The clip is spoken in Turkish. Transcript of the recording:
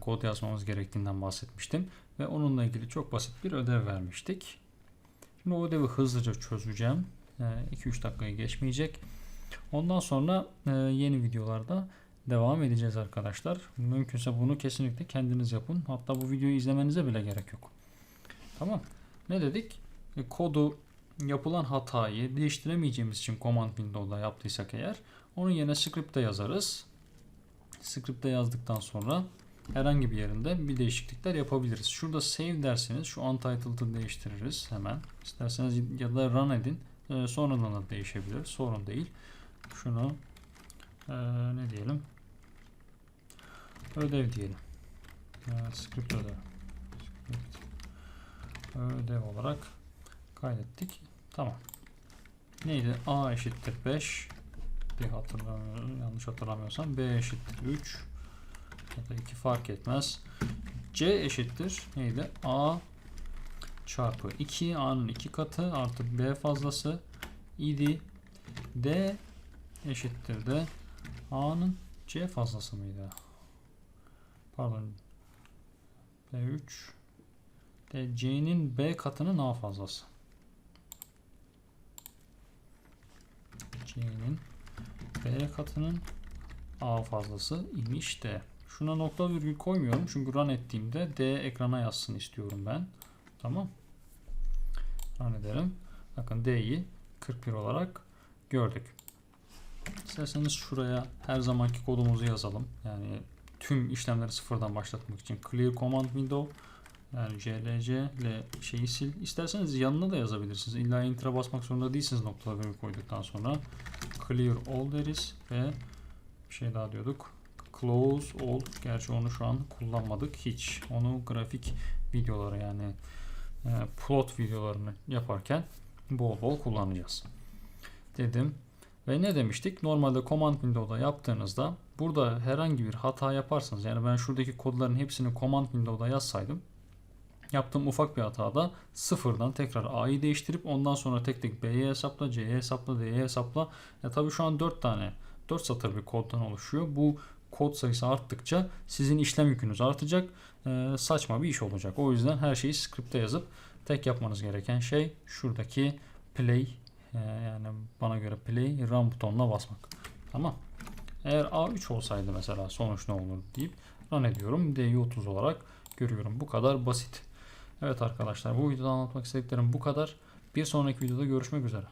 kod yazmamız gerektiğinden bahsetmiştim. Ve onunla ilgili çok basit bir ödev vermiştik. Şimdi o ödevi hızlıca çözeceğim. 2-3 dakikayı geçmeyecek. Ondan sonra e, yeni videolarda devam edeceğiz arkadaşlar. Mümkünse bunu kesinlikle kendiniz yapın. Hatta bu videoyu izlemenize bile gerek yok. Tamam. Ne dedik? E, kodu yapılan hatayı değiştiremeyeceğimiz için command window'da yaptıysak eğer onun yerine script'te yazarız. Script'te yazdıktan sonra herhangi bir yerinde bir değişiklikler yapabiliriz. Şurada save derseniz şu untitled'ı değiştiririz hemen. İsterseniz ya da run edin. E, sonradan da değişebilir. Sorun değil. Şunu e, ne diyelim? Ödev diyelim. E, script ödev. Script ödev olarak kaydettik. Tamam. Neydi? A eşittir 5 bir hatırlamıyorum. Yanlış hatırlamıyorsam B eşittir 3 ya da 2 fark etmez. C eşittir neydi? A çarpı 2 A'nın 2 katı artı B fazlası idi. D eşittir de A'nın C fazlası mıydı? Pardon. B3 de C'nin B katının A fazlası. C'nin B katının A fazlası imiş de. Şuna nokta virgül koymuyorum çünkü run ettiğimde D ekrana yazsın istiyorum ben. Tamam. Run edelim. Bakın D'yi 41 olarak gördük. İsterseniz şuraya her zamanki kodumuzu yazalım. Yani tüm işlemleri sıfırdan başlatmak için clear command window yani CLC ile şeyi sil. İsterseniz yanına da yazabilirsiniz. İlla enter'a basmak zorunda değilsiniz noktalı virgül koyduktan sonra. Clear all deriz ve bir şey daha diyorduk. Close all. Gerçi onu şu an kullanmadık hiç. Onu grafik videoları yani e, plot videolarını yaparken bol bol kullanacağız. Dedim. Ve ne demiştik? Normalde command window'da yaptığınızda burada herhangi bir hata yaparsanız yani ben şuradaki kodların hepsini command window'da yazsaydım yaptığım ufak bir hatada sıfırdan tekrar A'yı değiştirip ondan sonra tek tek B'ye hesapla, C'ye hesapla, D'ye hesapla. Ya tabii şu an 4 tane 4 satır bir koddan oluşuyor. Bu kod sayısı arttıkça sizin işlem yükünüz artacak. Ee, saçma bir iş olacak. O yüzden her şeyi script'e yazıp tek yapmanız gereken şey şuradaki play e, yani bana göre play run butonuna basmak. Tamam. Eğer A3 olsaydı mesela sonuç ne olur deyip run ediyorum. D'yi 30 olarak görüyorum. Bu kadar basit. Evet arkadaşlar bu videoda anlatmak istediklerim bu kadar. Bir sonraki videoda görüşmek üzere.